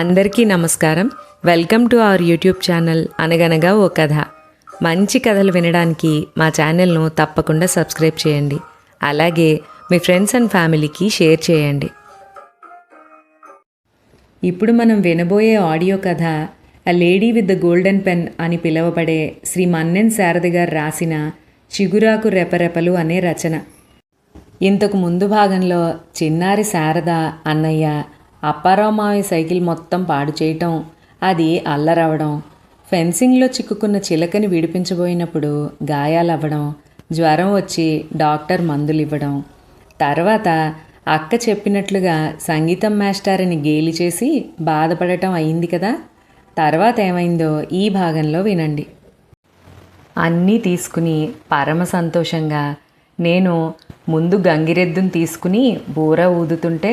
అందరికీ నమస్కారం. Welcome to our YouTube channel అనగనగా ఓ కథ. మంచి కథలు వినడానికి మా ఛానల్ను తప్పకుండా సబ్స్క్రైబ్ చేయండి. అలాగే మీ ఫ్రెండ్స్ అండ్ ఫ్యామిలీకి షేర్ చేయండి. ఇప్పుడు మనం వినబోయే ఆడియో కథ a lady with the golden pen అని పిలువబడే శ్రీ మన్నెన్ శారద గారు రాసిన చిగురాకు రెపరెపలు అనే రచన. ఇంతకు ముందు భాగంలో చిన్నారి శారద అన్నయ్య అప్పారావు మావి సైకిల్ మొత్తం పాడు చేయటం అది అల్లరవడం ఫెన్సింగ్లో చిక్కుకున్న చిలకని విడిపించబోయినప్పుడు గాయాలవ్వడం జ్వరం వచ్చి డాక్టర్ మందులు ఇవ్వడం తర్వాత అక్క చెప్పినట్లుగా సంగీతం మాస్టారిని గేలి చేసి బాధపడటం అయింది కదా? తర్వాత ఏమైందో ఈ భాగంలో వినండి. అన్నీ తీసుకుని పరమ సంతోషంగా నేను ముందు గంగిరెద్దును తీసుకుని బూర ఊదుతుంటే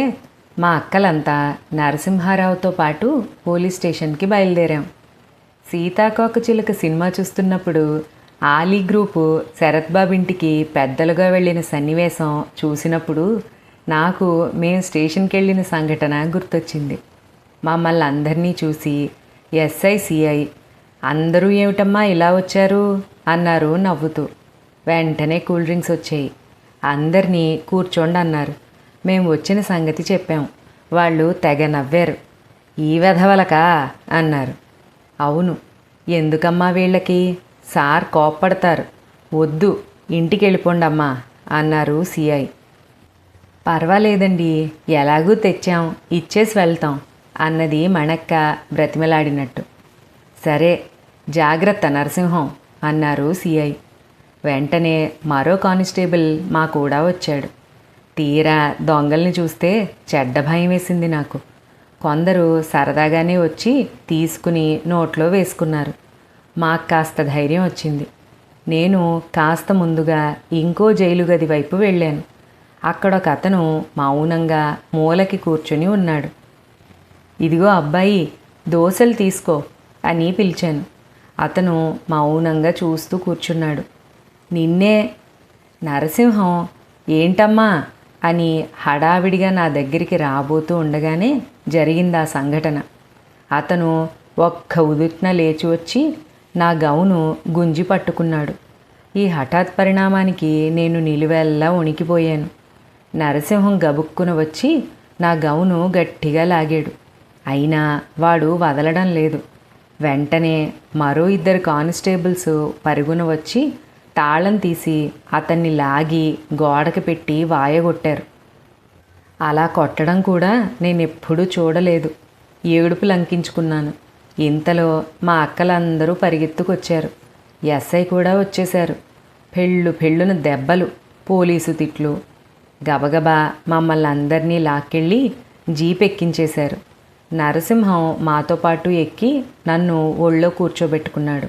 మా అక్కలంతా నరసింహారావుతో పాటు పోలీస్ స్టేషన్కి బయలుదేరాం. సీతాకోక చిలుక సినిమా చూస్తున్నప్పుడు ఆలీ గ్రూపు శరత్ ఇంటికి పెద్దలుగా వెళ్ళిన సన్నివేశం చూసినప్పుడు నాకు మేము స్టేషన్కి వెళ్ళిన సంఘటన గుర్తొచ్చింది. మమ్మల్ని అందరినీ చూసి ఎస్ఐ సిఐ అందరూ ఏమిటమ్మా ఇలా వచ్చారు? అన్నారు నవ్వుతూ. వెంటనే కూల్ డ్రింక్స్ వచ్చాయి. అందరినీ కూర్చోండి అన్నారు మేము వచ్చిన సంగతి చెప్పాం. వాళ్ళు తెగ నవ్వారు. ఈ వెధవలకా? అన్నారు. అవును. ఎందుకమ్మా వీళ్ళకి? సార్ కోప్పడతారు. వద్దు ఇంటికి వెళ్ళిపోండమ్మా అన్నారు సిఐ. పర్వాలేదండి ఎలాగూ తెచ్చాం ఇచ్చేసి వెళ్తాం అన్నది మణక్క బ్రతిమలాడినట్టు. సరే జాగ్రత్త నరసింహం అన్నారు సిఐ. వెంటనే మరో కానిస్టేబుల్ మా కూడా వచ్చాడు. తీరా దొంగల్ని చూస్తే చెడ్డ భయం వేసింది నాకు. కొందరు సరదాగానే వచ్చి తీసుకుని నోట్లో వేసుకున్నారు. మాకు కాస్త ధైర్యం వచ్చింది. నేను కాస్త ముందుగా ఇంకో జైలు గది వైపు వెళ్ళాను. అక్కడ ఒక అతను మౌనంగా మూలకి కూర్చొని ఉన్నాడు. ఇదిగో అబ్బాయి దోశలు తీసుకో అని పిలిచాను. అతను మౌనంగా చూస్తూ కూర్చున్నాడు. నిన్నే నరసింహం ఏంటమ్మా? అని హడావిడిగా నా దగ్గరికి రాబోతూ ఉండగానే జరిగింది ఆ సంఘటన. అతను ఒక్క ఉదుట్న లేచి వచ్చి నా గౌను గుంజి పట్టుకున్నాడు. ఈ హఠాత్ పరిణామానికి నేను నిలువెల్లా ఉణికిపోయాను నరసింహం గబుక్కున వచ్చి నా గౌను గట్టిగా లాగాడు. అయినా వాడు వదలడం లేదు. వెంటనే మరో ఇద్దరు కానిస్టేబుల్స్ పరుగున వచ్చి తాళం తీసి అతన్ని లాగి గోడకి పెట్టి వాయగొట్టారు. అలా కొట్టడం కూడా నేను ఎప్పుడూ చూడలేదు. ఏడుపు లంకించుకున్నాను ఇంతలో మా అక్కలందరూ పరిగెత్తుకొచ్చారు. ఎస్ఐ కూడా వచ్చేశారు. పెళ్ళు పెళ్ళున దెబ్బలు పోలీసు తిట్లు. గబగబా మమ్మల్ని అందరినీ లాక్కెళ్ళి జీప్ ఎక్కించేశారు నరసింహం మాతో పాటు ఎక్కి నన్ను ఒళ్ళో కూర్చోబెట్టుకున్నాడు.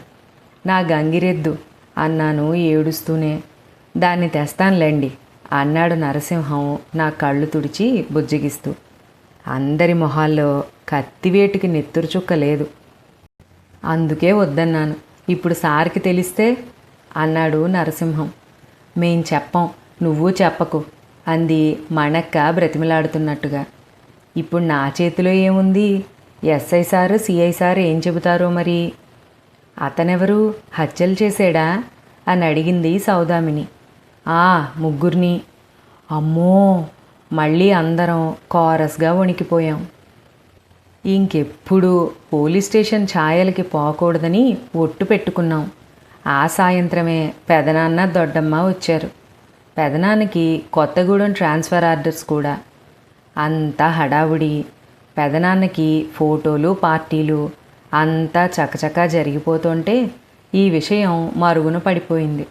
నా గంగిరెద్దు అన్నాను ఏడుస్తూనే. దాన్ని తెస్తానులేండి అన్నాడు నరసింహం నా కళ్ళు తుడిచి బుజ్జగిస్తూ. అందరి మొహాల్లో కత్తివేటికి నెత్తురు చుక్క లేదు. అందుకే వద్దన్నాను. ఇప్పుడు సార్కి తెలిస్తే అన్నాడు నరసింహం. మేం చెప్పం నువ్వు చెప్పకు అంది మణక్క బ్రతిమలాడుతున్నట్టుగా. ఇప్పుడు నా చేతిలో ఏముంది? ఎస్ఐ సారు సిఐ సారు ఏం చెబుతారో మరి? అతనెవరు? హత్యలు చేసాడా అని అడిగింది సౌదామిని. ఆ ముగ్గురిని. అమ్మో మళ్ళీ అందరం కోరస్గా వణికిపోయాం. ఇంకెప్పుడు పోలీస్ స్టేషన్ ఛాయలకి పోకూడదని ఒట్టు పెట్టుకున్నాం. ఆ సాయంత్రమే పెదనాన్న దొడ్డమ్మ వచ్చారు. పెదనాన్నకి కొత్తగూడెం ట్రాన్స్ఫర్ ఆర్డర్స్ కూడా. అంతా హడావుడి. పెదనాన్నకి ఫోటోలు పార్టీలు అంతా చకచకా జరిగిపోతుంటే ఈ విషయం మరుగున పడిపోయింది.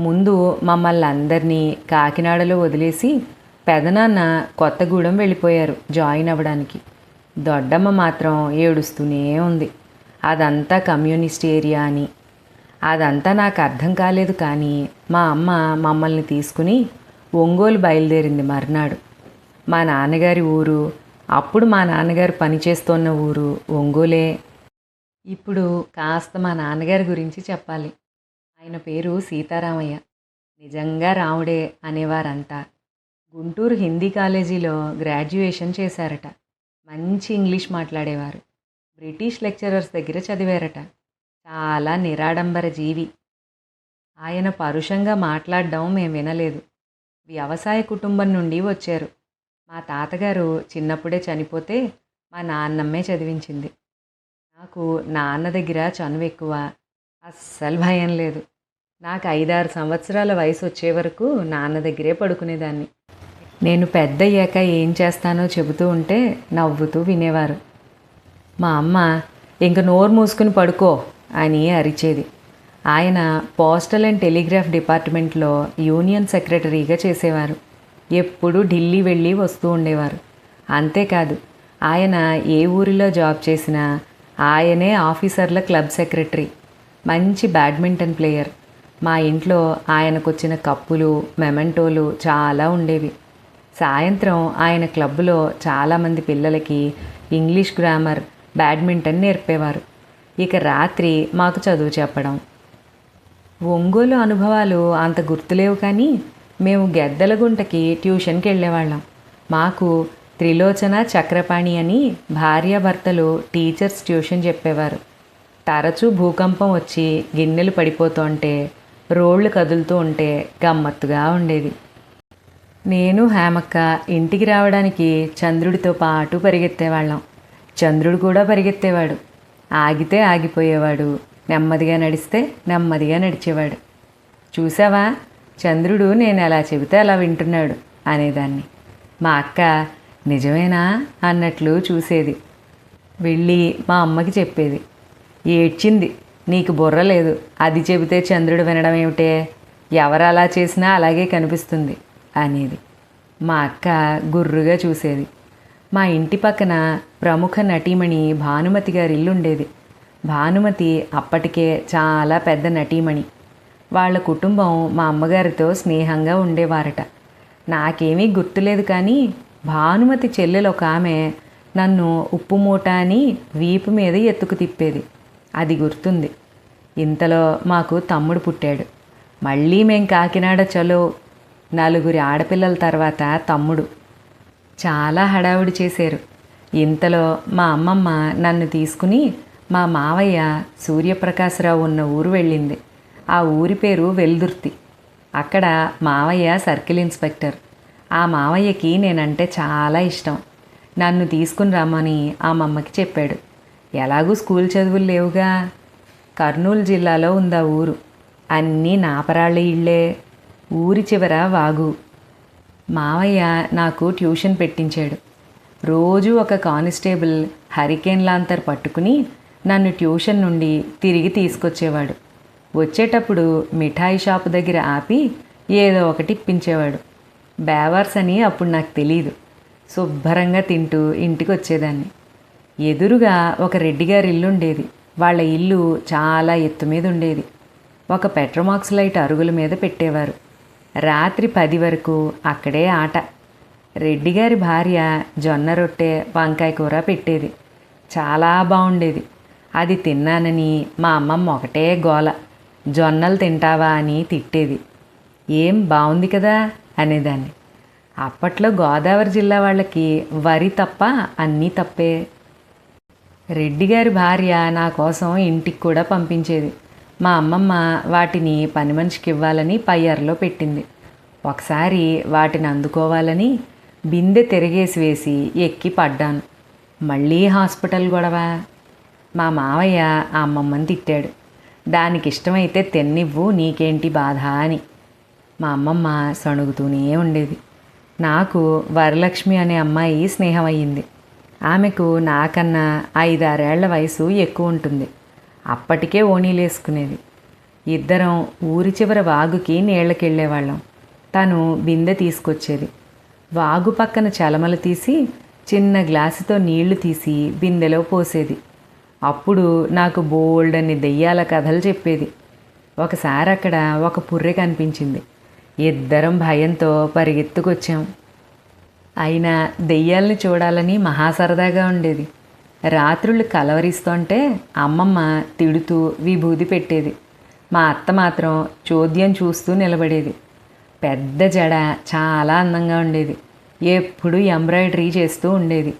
ముందు మమ్మల్ని అందరినీ కాకినాడలో వదిలేసి పెదనాన్న కొత్తగూడెం వెళ్ళిపోయారు జాయిన్ అవ్వడానికి. దొడ్డమ్మ మాత్రం ఏడుస్తూనే ఉంది. అదంతా కమ్యూనిస్ట్ ఏరియా అని. అదంతా నాకు అర్థం కాలేదు కానీ మా అమ్మ మమ్మల్ని తీసుకుని ఒంగోలు బయలుదేరింది మర్నాడు. మా నాన్నగారి ఊరు అప్పుడు మా నాన్నగారు పనిచేస్తున్న ఊరు ఒంగోలే. ఇప్పుడు కాస్త మా నాన్నగారి గురించి చెప్పాలి. ఆయన పేరు సీతారామయ్య. నిజంగా రాముడే అనేవారంతా గుంటూరు హిందీ కాలేజీలో గ్రాడ్యుయేషన్ చేశారట. మంచి ఇంగ్లీష్ మాట్లాడేవారు. బ్రిటిష్ లెక్చరర్స్ దగ్గర చదివారట. చాలా నిరాడంబర జీవి. ఆయన పరుషంగా మాట్లాడడం మేము వినలేదు. వ్యవసాయ కుటుంబం నుండి వచ్చారు. మా తాతగారు చిన్నప్పుడే చనిపోతే మా నాన్నమ్మే చదివించింది. నాకు నాన్న దగ్గర చనువు ఎక్కువ. అస్సలు భయం లేదు. నాకు ఐదారు సంవత్సరాల వయసు వచ్చే వరకు నాన్న దగ్గరే పడుకునేదాన్ని. నేను పెద్ద అయ్యాక ఏం చేస్తానో చెబుతూ ఉంటే నవ్వుతూ వినేవారు. మా అమ్మ ఇంక నోరు మూసుకుని పడుకో అని అరిచేది. ఆయన పోస్టల్ అండ్ టెలిగ్రాఫ్ డిపార్ట్మెంట్లో యూనియన్ సెక్రటరీగా చేసేవారు. ఎప్పుడూ ఢిల్లీ వెళ్ళి వస్తూ ఉండేవారు. అంతేకాదు ఆయన ఏ ఊరిలో జాబ్ చేసినా ఆయనే ఆఫీసర్ల క్లబ్ సెక్రటరీ. మంచి బ్యాడ్మింటన్ ప్లేయర్. మా ఇంట్లో ఆయనకు వచ్చిన కప్పులు మెమెంటోలు చాలా ఉండేవి. సాయంత్రం ఆయన క్లబ్లో చాలామంది పిల్లలకి ఇంగ్లీష్ గ్రామర్ బ్యాడ్మింటన్ నేర్పేవారు. ఇక రాత్రి మాకు చదువు చెప్పడం. ఒంగోలు అనుభవాలు అంత గుర్తులేవు కానీ మేము గెద్దలగుంటకి ట్యూషన్కి వెళ్ళేవాళ్ళం మాకు త్రిలోచన చక్రపాణి అని భార్యాభర్తలు టీచర్స్ ట్యూషన్ చెప్పేవారు. తరచూ భూకంపం వచ్చి గిన్నెలు పడిపోతుంటే రోళ్ళు కదులుతూ ఉంటే గమ్మత్తుగా ఉండేది. నేను హేమక్క ఇంటికి రావడానికి చంద్రుడితో పాటు పరిగెత్తేవాళ్ళం. చంద్రుడు కూడా పరిగెత్తేవాడు. ఆగితే ఆగిపోయేవాడు. నెమ్మదిగా నడిస్తే నెమ్మదిగా నడిచేవాడు. చూసావా? చంద్రుడు నేను ఎలా చెబితే అలా వింటున్నాడు అనేదాన్ని. మా అక్క నిజమేనా అన్నట్లు చూసేది. వెళ్ళి మా అమ్మకి చెప్పేది. ఏడ్చింది. నీకు బుర్ర లేదు. అది చెబితే చంద్రుడు వినడం ఏమిటే? ఎవరు అలా చేసినా అలాగే కనిపిస్తుంది అనేది. మా అక్క గుర్రుగా చూసేది. మా ఇంటి పక్కన ప్రముఖ నటీమణి భానుమతి గారి ఇల్లు ఉండేది. భానుమతి అప్పటికే చాలా పెద్ద నటీమణి. వాళ్ళ కుటుంబం మా అమ్మగారితో స్నేహంగా ఉండేవారట. నాకేమీ గుర్తులేదు కానీ భానుమతి చెల్లెలు ఒక ఆమె నన్ను ఉప్పు మూట అని వీపు మీద ఎత్తుకు తిప్పేది. అది గుర్తుంది. ఇంతలో మాకు తమ్ముడు పుట్టాడు. మళ్ళీ మేం కాకినాడ చలో నలుగురి ఆడపిల్లల తర్వాత తమ్ముడు. చాలా హడావుడి చేశారు. ఇంతలో మా అమ్మమ్మ నన్ను తీసుకుని మా మావయ్య సూర్యప్రకాశరావు ఉన్న ఊరు వెళ్ళింది. ఆ ఊరి పేరు వెల్దుర్తి. అక్కడ మావయ్య సర్కిల్ ఇన్స్పెక్టర్. ఆ మావయ్యకి నేనంటే చాలా ఇష్టం. నన్ను తీసుకుని రమ్మని ఆ మమ్మకి చెప్పాడు. ఎలాగూ స్కూల్ చదువులు లేవుగా. కర్నూలు జిల్లాలో ఉందా ఊరు? అన్నీ నాపరాళ్ళ ఇళ్ళే. ఊరి చివర వాగు. మావయ్య నాకు ట్యూషన్ పెట్టించాడు. రోజు ఒక కానిస్టేబుల్ హరికేన్ లాంతర్ పట్టుకుని నన్ను ట్యూషన్ నుండి తిరిగి తీసుకొచ్చేవాడు. వచ్చేటప్పుడు మిఠాయి షాపు దగ్గర ఆపి ఏదో ఒకటి ఇప్పించేవాడు. బేవర్స్ అని అప్పుడు నాకు తెలియదు శుభ్రంగా తింటూ ఇంటికి వచ్చేదాన్ని ఎదురుగా ఒక రెడ్డి గారి ఇల్లు ఉండేది వాళ్ళ ఇల్లు చాలా ఎత్తు మీద ఉండేది. ఒక పెట్రోమాక్స్ లైట్ అరుగుల మీద పెట్టేవారు. రాత్రి పది వరకు అక్కడే ఆట. రెడ్డి గారి భార్య జొన్న రొట్టె వంకాయ కూర పెట్టేది. చాలా బాగుండేది అది తిన్నానని మా అమ్మమ్మ ఒకటే గోల. జొన్నలు తింటావా అని తిట్టేది. ఏం బాగుంది కదా? అనేదాన్ని. అప్పట్లో గోదావరి జిల్లా వాళ్ళకి వరి తప్ప అన్నీ తప్పే. రెడ్డి గారి భార్య నా కోసం ఇంటికి కూడా పంపించేది. మా అమ్మమ్మ వాటిని పని మనిషికి ఇవ్వాలని పయ్యర్లో పెట్టింది. ఒకసారి వాటిని అందుకోవాలని బిందె తిరిగేసి వేసి ఎక్కి పడ్డాను. మళ్ళీ హాస్పిటల్ గొడవ. మా మావయ్య ఆ అమ్మమ్మని తిట్టాడు. దానికి ఇష్టమైతే తెన్నివ్వు నీకేంటి బాధ అని. మా అమ్మమ్మ సణుగుతూనే ఉండేది. నాకు వరలక్ష్మి అనే అమ్మాయి స్నేహం అయ్యింది ఆమెకు నాకన్నా ఐదారేళ్ళ వయసు ఎక్కువ ఉంటుంది. అప్పటికే ఓణీలేసుకునేది. ఇద్దరం ఊరి చివర వాగుకి నీళ్ళకెళ్ళేవాళ్ళం. తను బిందె తీసుకొచ్చేది. వాగు పక్కన చలమలు తీసి చిన్న గ్లాసుతో నీళ్ళు తీసి బిందెలో పోసేది. అప్పుడు నాకు బోల్డ్ అని దెయ్యాల కథలు చెప్పేది. ఒకసారి అక్కడ ఒక పుర్రె కనిపించింది. ఇద్దరం భయంతో పరిగెత్తుకొచ్చాం. అయినా దెయ్యాల్ని చూడాలని మహా సరదాగా ఉండేది. రాత్రులు కలవరిస్తుంటే అమ్మమ్మ తిడుతూ విభూది పెట్టేది. మా అత్త మాత్రం చోద్యం చూస్తూ నిలబడేది. పెద్ద జడ చాలా అందంగా ఉండేది. ఎప్పుడు ఎంబ్రాయిడరీ చేస్తూ ఉండేది.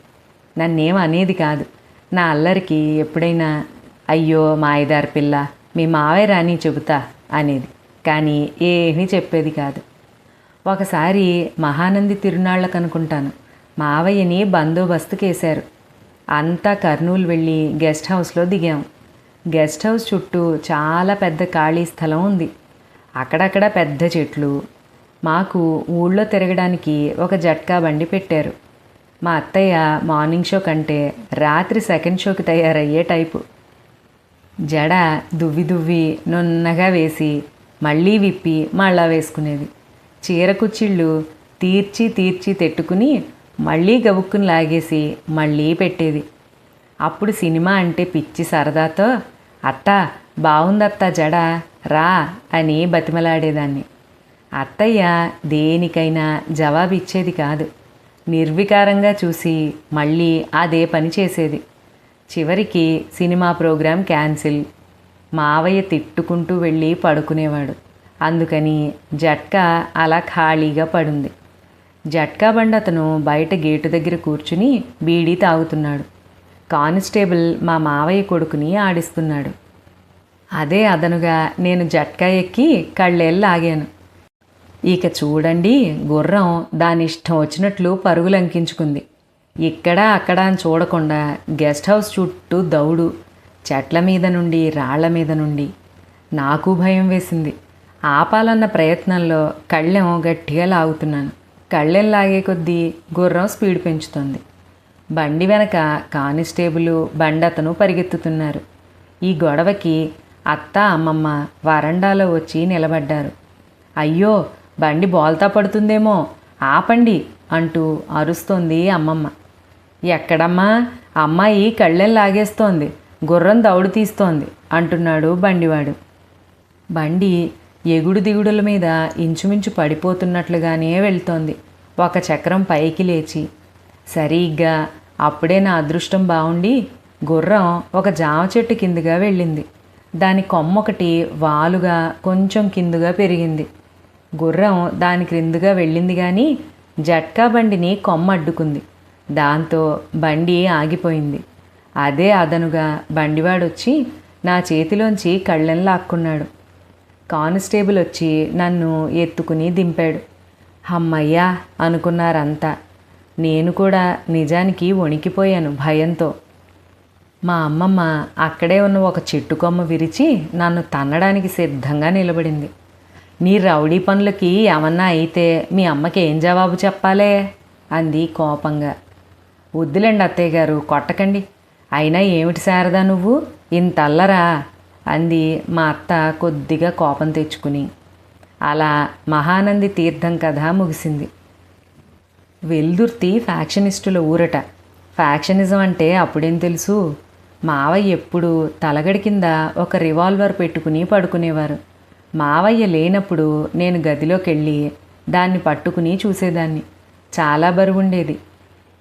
నన్నేం అనేది కాదు. నా అల్లరికి ఎప్పుడైనా అయ్యో మాయదారి పిల్ల మీ మావయ్య రాని చెబుతా అనేది. కానీ ఏమీ చెప్పేది కాదు. ఒకసారి మహానంది తిరునాళ్ళకు అనుకుంటాను. మావయ్యని బందోబస్తుకేశారు అంతా కర్నూలు వెళ్ళి గెస్ట్ హౌస్లో దిగాం. గెస్ట్ హౌస్ చుట్టూ చాలా పెద్ద ఖాళీ స్థలం ఉంది. అక్కడక్కడ పెద్ద చెట్లు. మాకు ఊళ్ళో తిరగడానికి ఒక జట్కా బండి పెట్టారు. మా అత్తయ్య మార్నింగ్ షో కంటే రాత్రి సెకండ్ షోకి తయారయ్యే టైపు. జడ దువ్వి దువ్వి నున్నగా వేసి మళ్ళీ విప్పి మళ్ళా వేసుకునేది. చీర కుచ్చిళ్ళు తీర్చి తీర్చి తెట్టుకుని మళ్ళీ గబుక్కుని లాగేసి మళ్ళీ పెట్టేది. అప్పుడు సినిమా అంటే పిచ్చి సరదాతో అత్త బాగుందత్త జడ రా అని బతిమలాడేదాన్ని. అత్తయ్య దేనికైనా జవాబిచ్చేది కాదు. నిర్వికారంగా చూసి మళ్ళీ అదే పని చేసేది. చివరికి సినిమా ప్రోగ్రాం క్యాన్సిల్. మావయ్య తిట్టుకుంటూ వెళ్ళి పడుకునేవాడు. అందుకని జట్కా అలా ఖాళీగా పడుంది. జట్కా బండి అతను బయట గేటు దగ్గర కూర్చుని బీడీ తాగుతున్నాడు. కానిస్టేబుల్ మా మావయ్య కొడుకుని ఆడిస్తున్నాడు. అదే అదనుగా నేను జట్కా ఎక్కి కళ్ళేళ్ళు ఆగాను ఇక చూడండి గుర్రం దాని ఇష్టం వచ్చినట్లు పరుగులు అంకించుకుంది. ఇక్కడ అక్కడ అని చూడకుండా గెస్ట్ హౌస్ చుట్టూ దౌడు. చెట్ల మీద నుండి రాళ్ళ మీద నుండి. నాకు భయం వేసింది. ఆపాలన్న ప్రయత్నంలో కళ్ళెం గట్టిగా లాగుతున్నాను. కళ్ళెం లాగే కొద్దీ గుర్రం స్పీడ్ పెంచుతోంది. బండి వెనక కానిస్టేబుల్ బండతను పరిగెత్తుతున్నారు. ఈ గొడవకి అత్త అమ్మమ్మ వరండాలో వచ్చి నిలబడ్డారు. అయ్యో బండి బోల్తా పడుతుందేమో ఆపండి అంటూ అరుస్తోంది అమ్మమ్మ. ఎక్కడమ్మా? అమ్మాయి కళ్ళెం లాగేస్తోంది. గుర్రం దౌడు తీస్తోంది అంటున్నాడు బండివాడు. బండి ఎగుడు దిగుడుల మీద ఇంచుమించు పడిపోతున్నట్లుగానే వెళ్తోంది. ఒక చక్రం పైకి లేచి సరిగ్గా అప్పుడే నా అదృష్టం బాగుండి గుర్రం ఒక జామ చెట్టు కిందుగా వెళ్ళింది. దాని కొమ్మ ఒకటి వాలుగా కొంచెం కిందుగా పెరిగింది. గుర్రం దాని క్రిందుగా వెళ్ళింది కానీ జట్కా బండిని కొమ్మ అడ్డుకుంది. దాంతో బండి ఆగిపోయింది. అదే అదనుగా బండివాడొచ్చి నా చేతిలోంచి కళ్ళెం లాక్కున్నాడు. కానిస్టేబుల్ వచ్చి నన్ను ఎత్తుకుని దింపాడు. అమ్మయ్యా అనుకున్నారంతా. నేను కూడా నిజానికి వణికిపోయాను భయంతో. మా అమ్మమ్మ అక్కడే ఉన్న ఒక చెట్టు కొమ్మ విరిచి నన్ను తన్నడానికి సిద్ధంగా నిలబడింది. నీ రౌడీ పనులకి ఏమన్నా అయితే మీ అమ్మకి ఏం జవాబు చెప్పాలే? అంది కోపంగా. వద్దులేండి అత్తయ్య గారు కొట్టకండి. అయినా ఏమిటి శారదా నువ్వు? ఇంత అల్లరా అంది మా అత్త కొద్దిగా కోపం తెచ్చుకుని. అలా మహానంది తీర్థం కథ ముగిసింది. వెల్దుర్తి ఫ్యాక్షనిస్టుల ఊరట. ఫ్యాక్షనిజం అంటే అప్పుడేం తెలుసు? మావయ్య ఎప్పుడు తలగడి కింద ఒక రివాల్వర్ పెట్టుకుని పడుకునేవారు. మావయ్య లేనప్పుడు నేను గదిలోకి వెళ్ళి దాన్ని పట్టుకుని చూసేదాన్ని. చాలా బరువుండేది.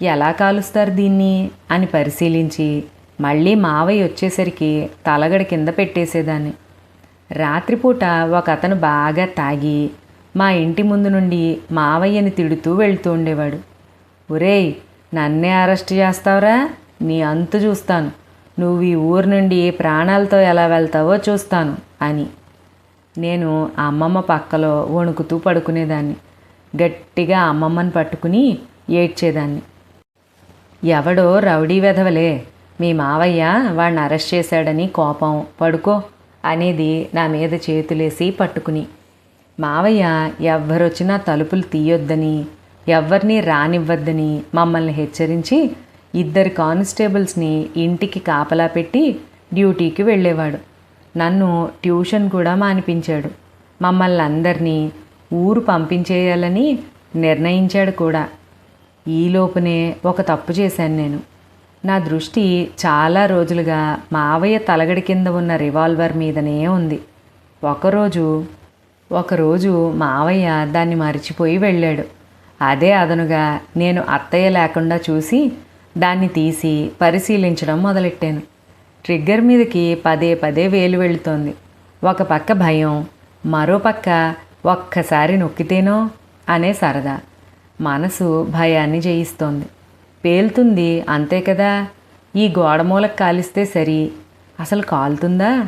ఎలా కాలుస్తారు దీన్ని అని పరిశీలించి మళ్ళీ మావయ్య వచ్చేసరికి తలగడ కింద పెట్టేసేదాన్ని. రాత్రిపూట ఒక అతను బాగా తాగి మా ఇంటి ముందు నుండి మావయ్యని తిడుతూ వెళ్తూ ఉండేవాడు. ఒరేయ్ నన్నే అరెస్ట్ చేస్తావురా? నీ అంతు చూస్తాను. నువ్వు ఈ ఊరు నుండి ప్రాణాలతో ఎలా వెళ్తావో చూస్తాను అని. నేను అమ్మమ్మ పక్కలో వణుకుతూ పడుకునేదాన్ని. గట్టిగా అమ్మమ్మని పట్టుకుని ఏడ్చేదాన్ని. ఎవడో రౌడీ వెధవలే. మీ మావయ్య వాడిని అరెస్ట్ చేశాడని కోపం. పడుకో. అనేది నా మీద చేతులేసి పట్టుకుని. మావయ్య ఎవ్వరొచ్చినా తలుపులు తీయొద్దని ఎవరిని రానివ్వద్దని మమ్మల్ని హెచ్చరించి ఇద్దరు కానిస్టేబుల్స్ని ఇంటికి కాపలా పెట్టి డ్యూటీకి వెళ్ళేవాడు. నన్ను ట్యూషన్ కూడా మానిపించాడు. మమ్మల్ని అందరినీ ఊరు పంపించేయాలని నిర్ణయించాడు కూడా. ఈలోపునే ఒక తప్పు చేశాను నేను. నా దృష్టి చాలా రోజులుగా మావయ్య తలగడి కింద ఉన్న రివాల్వర్ మీదనే ఉంది. ఒకరోజు ఒకరోజు మావయ్య దాన్ని మరిచిపోయి వెళ్ళాడు. అదే అదనుగా నేను అత్తయ్య లేకుండా చూసి దాన్ని తీసి పరిశీలించడం మొదలెట్టాను. ట్రిగ్గర్ మీదకి పదే పదే వేలు వెళుతోంది. ఒక పక్క భయం మరో పక్క ఒక్కసారి నొక్కితేనో అనే సరదా. మనసు భయాన్ని జయిస్తోంది. పేలుతుంది అంతే కదా? ఈ గోడమూలకు కాలిస్తే సరి. అసలు కాలుతుందా?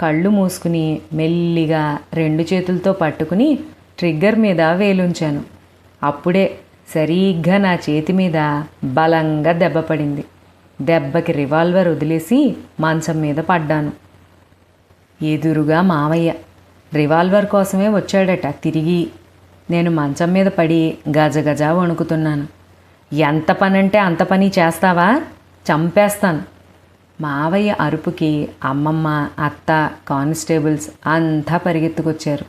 కళ్ళు మూసుకుని మెల్లిగా రెండు చేతులతో పట్టుకుని ట్రిగ్గర్ మీద వేలుంచాను. అప్పుడే సరిగ్గా నా చేతి మీద బలంగా దెబ్బ పడింది. దెబ్బకి రివాల్వర్ వదిలేసి మంచం మీద పడ్డాను. ఎదురుగా మావయ్య. రివాల్వర్ కోసమే వచ్చాడట తిరిగి. నేను మంచం మీద పడి గజగజ వణుకుతున్నాను. ఎంత పనంటే అంత పని చేస్తావా? చంపేస్తాను. మావయ్య అరుపుకి అమ్మమ్మ అత్త కానిస్టేబుల్స్ అంతా పరిగెత్తుకొచ్చారు.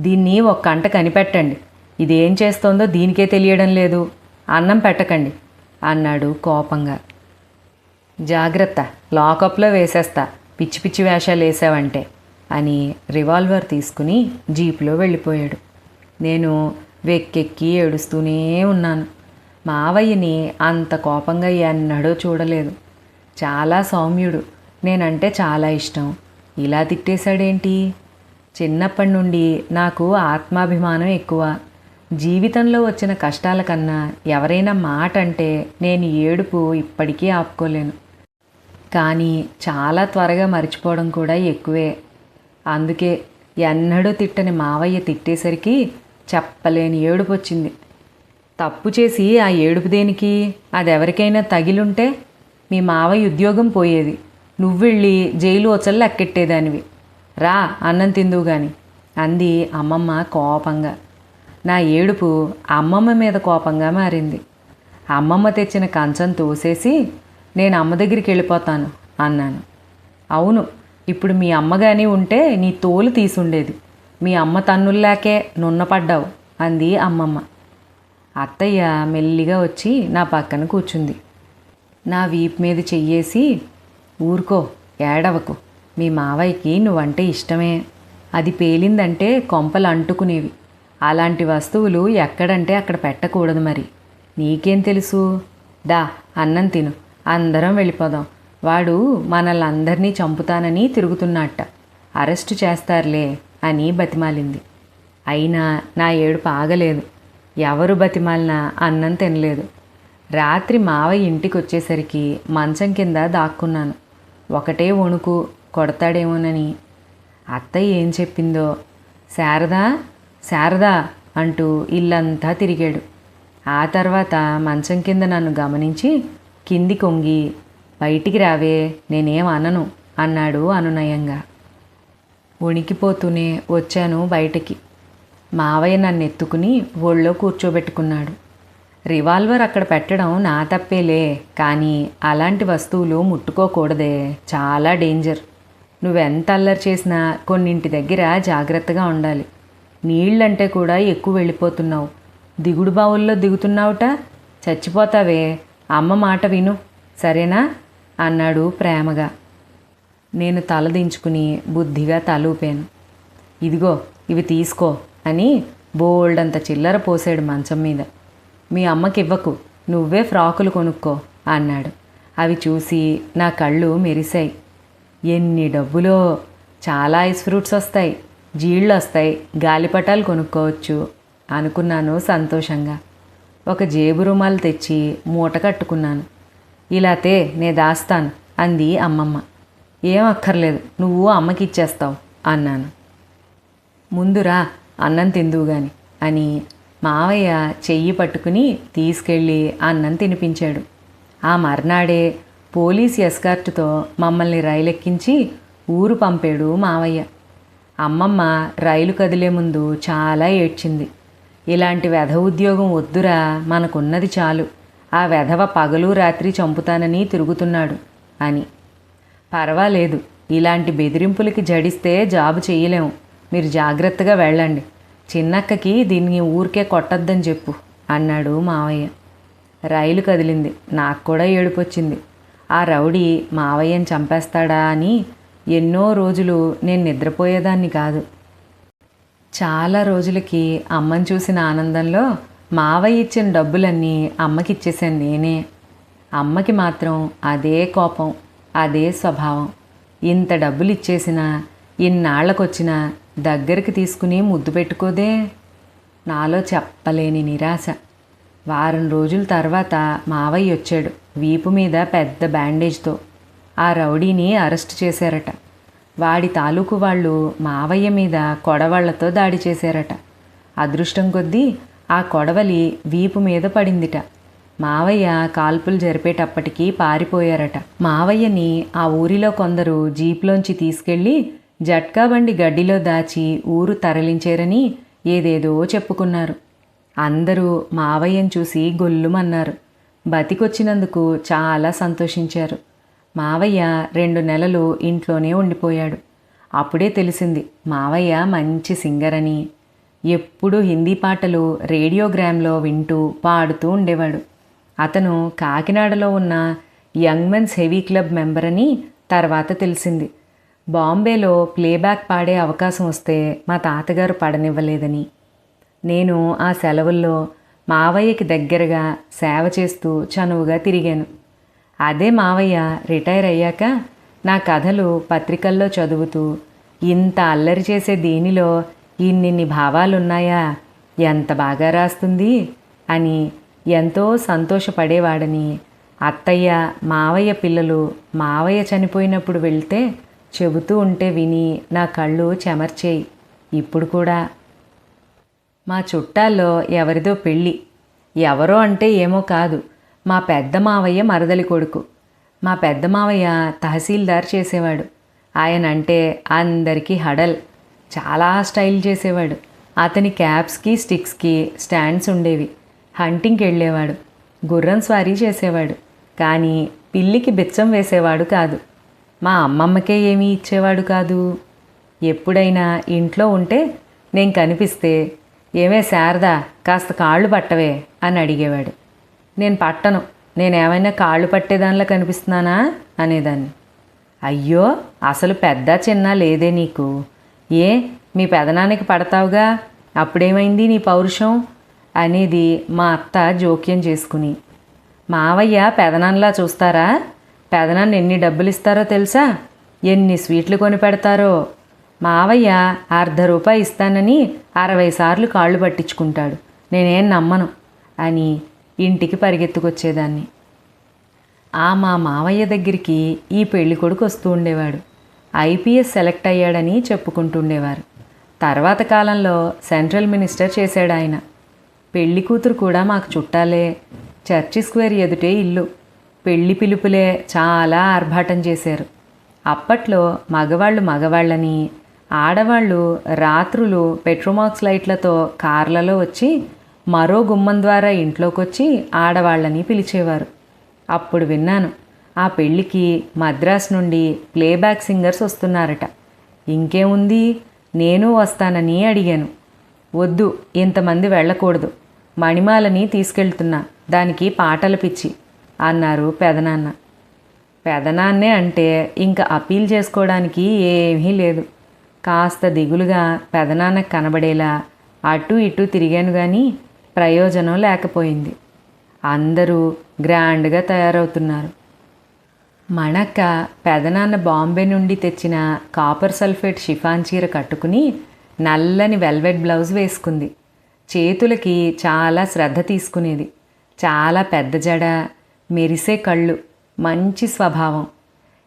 దీన్ని ఒక కంట కనిపెట్టండి. ఇదేం చేస్తోందో దీనికే తెలియడం లేదు. అన్నం పెట్టకండి అన్నాడు కోపంగా. జాగ్రత్త లాకప్లో వేసేస్తా. పిచ్చి పిచ్చి వేషాలు వేసావంటే అని రివాల్వర్ తీసుకుని జీప్లో వెళ్ళిపోయాడు. నేను వెక్కెక్కి ఏడుస్తూనే ఉన్నాను. మావయ్యని అంత కోపంగా ఎన్నడూ చూడలేదు. చాలా సౌమ్యుడు నేనంటే చాలా ఇష్టం. ఇలా తిట్టేశాడేంటి? చిన్నప్పటి నుండి నాకు ఆత్మాభిమానం ఎక్కువ. జీవితంలో వచ్చిన కష్టాల కన్నా ఎవరైనా మాట అంటే నేను ఏడుపు ఇప్పటికీ ఆపుకోలేను. కానీ చాలా త్వరగా మర్చిపోవడం కూడా ఎక్కువే. అందుకే ఎన్నడూ తిట్టని మావయ్య తిట్టేసరికి చెప్పలేని ఏడుపు వచ్చింది తప్పు చేసి ఆ ఏడుపు దేనికి? అది ఎవరికైనా తగిలుంటే మీ మావయ్య ఉద్యోగం పోయేది. నువ్వెళ్ళి జైలు వచ్చలు ఎక్కెట్టేదానివి రా అన్నం తిందువు గాని అంది అమ్మమ్మ కోపంగా. నా ఏడుపు అమ్మమ్మ మీద కోపంగా మారింది. అమ్మమ్మ తెచ్చిన కంచం తోసేసి నేను అమ్మ దగ్గరికి వెళ్ళిపోతాను అన్నాను. అవును ఇప్పుడు మీ అమ్మగాని ఉంటే నీ తోలు తీసుండేది. మీ అమ్మ తన్నుల్లాకే నున్నపడ్డావు అంది అమ్మమ్మ. అత్తయ్య మెల్లిగా వచ్చి నా పక్కన కూర్చుంది. నా వీపు మీద చెయ్యేసి ఊరుకో ఏడవకు మీ మావయ్యకి నువ్వంటే ఇష్టమే. అది పేలిందంటే కొంపలు అంటుకునేవి. అలాంటి వస్తువులు ఎక్కడంటే అక్కడ పెట్టకూడదు మరి. నీకేం తెలుసు? దా అన్నం తిను. అందరం వెళ్ళిపోదాం. వాడు మనల్ని అందరినీ చంపుతానని తిరుగుతున్నట్ట. అరెస్టు చేస్తారులే. అని బతిమాలింది. అయినా నా ఏడుపు ఆగలేదు. ఎవరు బతిమాలినా అన్నం తినలేదు. రాత్రి మావయ్య ఇంటికి వచ్చేసరికి మంచం కింద దాక్కున్నాను. ఒకటే వణుకు కొడతాడేమోనని. అత్తయ్య ఏం చెప్పిందో? శారదా? శారదా! అంటూ ఇల్లంతా తిరిగాడు. ఆ తర్వాత మంచం కింద నన్ను గమనించి కింది కొంగి బయటికి రావే నేనేం అనను అన్నాడు అనునయంగా. వణికిపోతూనే వచ్చాను బయటికి. మావయ్య నన్ను ఎత్తుకుని ఒళ్ళో కూర్చోబెట్టుకున్నాడు. రివాల్వర్ అక్కడ పెట్టడం నా తప్పేలే కానీ అలాంటి వస్తువులు ముట్టుకోకూడదే. చాలా డేంజర్. నువ్వెంత అల్లరి చేసినా కొన్నింటి దగ్గర జాగ్రత్తగా ఉండాలి. నీళ్ళంటే కూడా ఎక్కువ వెళ్ళిపోతున్నావు. దిగుడు బావుల్లో దిగుతున్నావుట? చచ్చిపోతావే. అమ్మ మాట విను. సరేనా? అన్నాడు ప్రేమగా. నేను తలదించుకుని బుద్ధిగా తలూపాను ఇదిగో ఇవి తీసుకో అని బోల్డంత చిల్లర పోసాడు మంచం మీద. మీ అమ్మకి ఇవ్వకు నువ్వే ఫ్రాకులు కొనుక్కో అన్నాడు. అవి చూసి నా కళ్ళు మెరిశాయి. ఎన్ని డబ్బులో? చాలా ఐస్ ఫ్రూట్స్ వస్తాయి. జీళ్ళు వస్తాయి. గాలిపటాలు కొనుక్కోవచ్చు అనుకున్నాను సంతోషంగా. ఒక జేబు రుమాలు తెచ్చి మూట కట్టుకున్నాను. ఇలాతే నే దాస్తాను అంది అమ్మమ్మ. ఏం అక్కర్లేదు నువ్వు అమ్మకి ఇచ్చేస్తావు అన్నాను. ముందురా అన్నం తిందువు గాని అని మావయ్య చెయ్యి పట్టుకుని తీసుకెళ్ళి అన్నం తినిపించాడు. ఆ మర్నాడే పోలీస్ ఎస్కార్టుతో మమ్మల్ని రైలెక్కించి ఊరు పంపాడు మావయ్య. అమ్మమ్మ రైలు కదిలే ముందు చాలా ఏడ్చింది. ఇలాంటి వెధ ఉద్యోగం వద్దురా మనకున్నది చాలు. ఆ వెధవ పగలు రాత్రి చంపుతానని తిరుగుతున్నాడు అని. పర్వాలేదు. ఇలాంటి బెదిరింపులకి జడిస్తే జాబు చేయలేము మీరు జాగ్రత్తగా వెళ్ళండి. చిన్నక్కకి దీన్ని ఊరికే కొట్టద్దని చెప్పు అన్నాడు మావయ్య. రైలు కదిలింది. నాకు కూడా ఏడుపొచ్చింది. ఆ రౌడీ మావయ్యని చంపేస్తాడా అని ఎన్నో రోజులు నేను నిద్రపోయేదాన్ని కాదు. చాలా రోజులకి అమ్మని చూసిన ఆనందంలో మావయ్య ఇచ్చిన డబ్బులన్నీ అమ్మకి ఇచ్చేసాను నేనే. అమ్మకి మాత్రం అదే కోపం. అదే స్వభావం. ఇంత డబ్బులు ఇచ్చేసినా ఇన్నాళ్ళకొచ్చినా దగ్గరికి తీసుకుని ముద్దు పెట్టుకోదే. నాలో చెప్పలేని నిరాశ. వారం రోజుల తర్వాత మావయ్య వచ్చాడు వీపు మీద పెద్ద బ్యాండేజ్తో. ఆ రౌడీని అరెస్ట్ చేశారట. వాడి తాలూకు వాళ్ళు మావయ్య మీద కొడవళ్ళతో దాడి చేశారట. అదృష్టం కొద్దీ ఆ కొడవలి వీపు మీద పడిందిట. మావయ్య కాల్పులు జరిపేటప్పటికీ పారిపోయారట. మావయ్యని ఆ ఊరిలో కొందరు జీప్లోంచి తీసుకెళ్ళి జట్కా బండి గడ్డిలో దాచి ఊరు తరలించారని ఏదేదో చెప్పుకున్నారు. అందరూ మావయ్యను చూసి గొల్లుమన్నారు. బతికొచ్చినందుకు చాలా సంతోషించారు. మావయ్య రెండు నెలలు ఇంట్లోనే ఉండిపోయాడు. అప్పుడే తెలిసింది మావయ్య మంచి సింగర్ అని ఎప్పుడూ హిందీ పాటలు రేడియోగ్రామ్లో వింటూ పాడుతూ ఉండేవాడు. అతను కాకినాడలో ఉన్న young men's heavy club member అని తర్వాత తెలిసింది. బాంబేలో ప్లేబ్యాక్ పాడే అవకాశం వస్తే మా తాతగారు పడనివ్వలేదని. నేను ఆ సెలవుల్లో మావయ్యకి దగ్గరగా సేవ చేస్తూ చనువుగా తిరిగాను. అదే మావయ్య రిటైర్ అయ్యాక నా కథలు పత్రికల్లో చదువుతూ ఇంత అల్లరి చేసే దీనిలో ఇన్నిన్ని భావాలున్నాయా ఎంత బాగా రాస్తుంది అని ఎంతో సంతోషపడేవాడని. అత్తయ్య మావయ్య పిల్లలు మావయ్య చనిపోయినప్పుడు వెళ్తే చెబుతూ ఉంటే విని నా కళ్ళు చెమర్చేయి. ఇప్పుడు కూడా. మా చుట్టాల్లో ఎవరిదో పెళ్ళి. ఎవరో అంటే ఏమో కాదు. మా పెద్ద మావయ్య మరదలి కొడుకు. మా పెద్ద మావయ్య తహసీల్దార్ చేసేవాడు. ఆయన అంటే అందరికీ హడల్. చాలా స్టైల్ చేసేవాడు. అతని క్యాప్స్కి స్టిక్స్కి స్టాండ్స్ ఉండేవి. హంటింగ్కి వెళ్ళేవాడు. గుర్రం స్వారీ చేసేవాడు. కానీ పిల్లికి బిచ్చం వేసేవాడు కాదు. మా అమ్మమ్మకే ఏమీ ఇచ్చేవాడు కాదు. ఎప్పుడైనా ఇంట్లో ఉంటే నేను కనిపిస్తే ఏమే శారదా కాస్త కాళ్ళు పట్టవే అని అడిగేవాడు. నేను పట్టను. నేనేమైనా కాళ్ళు పట్టేదానిలా కనిపిస్తున్నానా? అనేదాన్ని. అయ్యో అసలు పెద్ద చిన్న లేదే నీకు. ఏ మీ పెదనానికి పడతావుగా? అప్పుడేమైంది నీ పౌరుషం? అనేది మా అత్త జోక్యం చేసుకుని. మావయ్య పెదనాన్నలా చూస్తారా? పెదనాన్ని ఎన్ని డబ్బులు ఇస్తారో తెలుసా? ఎన్ని స్వీట్లు కొని పెడతారో మావయ్య అర్ధ రూపాయి ఇస్తానని అరవై సార్లు కాళ్ళు పట్టించుకుంటాడు. నేనేం నమ్మను అని ఇంటికి పరిగెత్తుకొచ్చేదాన్ని. ఆ మా మావయ్య దగ్గరికి ఈ పెళ్ళి కొడుకు వస్తూ ఉండేవాడు. ఐపీఎస్ సెలెక్ట్ అయ్యాడని చెప్పుకుంటుండేవారు. తర్వాత కాలంలో సెంట్రల్ మినిస్టర్ చేశాడు ఆయన పెళ్ళి కూతురు కూడా మాకు చుట్టాలే. చర్చి స్క్వేర్ ఎదుటే ఇల్లు. పెళ్ళి పిలుపులే చాలా ఆర్భాటం చేశారు. అప్పట్లో మగవాళ్ళు మగవాళ్ళని ఆడవాళ్ళు రాత్రులు పెట్రోమాక్స్ లైట్లతో కార్లలో వచ్చి మరో గుమ్మం ద్వారా ఇంట్లోకొచ్చి ఆడవాళ్ళని పిలిచేవారు. అప్పుడు విన్నాను ఆ పెళ్ళికి మద్రాస్ నుండి ప్లేబ్యాక్ సింగర్స్ వస్తున్నారట. ఇంకేముంది? నేను వస్తానని అడిగాను. వద్దు ఇంతమంది వెళ్ళకూడదు. మణిమాలని తీసుకెళ్తున్నా. దానికి పాటలు పిచ్చి అన్నారు పెదనాన్న. పెదనాన్నే అంటే ఇంకా అపీల్ చేసుకోవడానికి ఏమీ లేదు. కాస్త దిగులుగా పెదనాన్నకు కనబడేలా అటు ఇటు తిరిగాను కానీ ప్రయోజనం లేకపోయింది. అందరూ గ్రాండ్గా తయారవుతున్నారు. మణక్క పెదనాన్న బాంబే నుండి తెచ్చిన కాపర్ సల్ఫేట్ షిఫాన్ చీర కట్టుకుని నల్లని వెల్వెట్ బ్లౌజ్ వేసుకుంది. చేతులకి చాలా శ్రద్ధ తీసుకునేది. చాలా పెద్ద జడ మెరిసే కళ్ళు మంచి స్వభావం.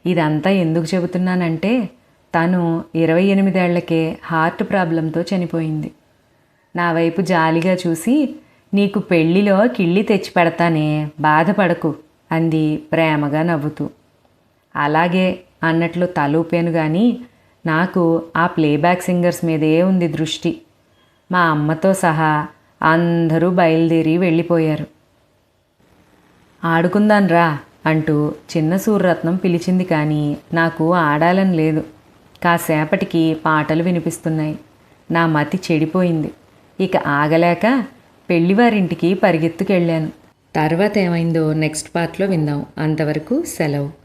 ఇదంతా ఎందుకు చెబుతున్నానంటే తను ఇరవై ఎనిమిదేళ్ళకే హార్ట్ ప్రాబ్లంతో చనిపోయింది. నా వైపు జాలిగా చూసి నీకు పెళ్ళిలో కిళ్ళి తెచ్చి పెడతానే బాధపడకు అంది ప్రేమగా నవ్వుతూ. అలాగే అన్నట్లు తలూపాను కానీ నాకు ఆ ప్లేబ్యాక్ సింగర్స్ మీదే ఉంది దృష్టి. మా అమ్మతో సహా అందరూ బయలుదేరి వెళ్ళిపోయారు. ఆడుకుందాన్ రా అంటూ చిన్న సూర్రత్నం పిలిచింది కానీ నాకు ఆడాలని లేదు. కాసేపటికి పాటలు వినిపిస్తున్నాయి. నా మతి చెడిపోయింది. ఇక ఆగలేక పెళ్ళివారింటికి పరిగెత్తుకెళ్ళాను. తర్వాత ఏమైందో నెక్స్ట్ పార్ట్లో విందాం. అంతవరకు సెలవు.